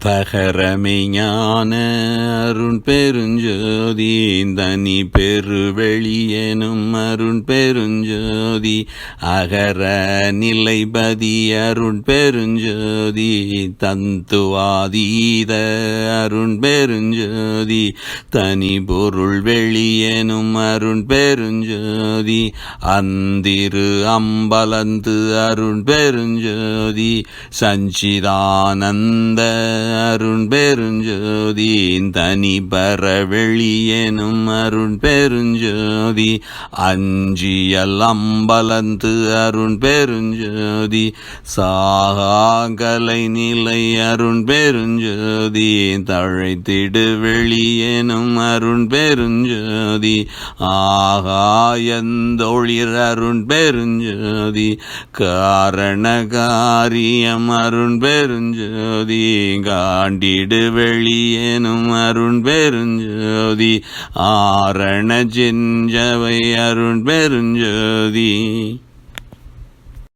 தகரமிஞான அருண் பெருஞ்சோதி தனி பெருவெளியெனும் அருண் பெருஞ்சோதி அகர நிலைபதி அருண் பெருஞ்சோதி தந்துவாதீத அருண் பெருஞ்சோதி தனி பொருள் வெளியெனும் அருண் பெருஞ்சோதி அந்திரு அம்பலந்து அருண் பெருஞ்சோதி சஞ்சிதானந்த அருண் பெருஞ்சோதி தனி பர வெளியெனும் அருண் பெருஞ்சோதி அஞ்சியல் அம்பலந்து அருண் பெருஞ்சோதி சாகலை நிலை அருண் பெருஞ்சோதி தழைத்திடு வெளியெனும் அருண் பெருஞ்சோதி ஆகாயந்தொழிர் அருண் பெருஞ்சோதி காரண காரியம் அருண் பெருஞ்சோதி ஆண்டிடு வெளியேனும் அருண் பெருஞ்சோதி. ஆரண செஞ்சவை அருண் பெருஞ்சோதி.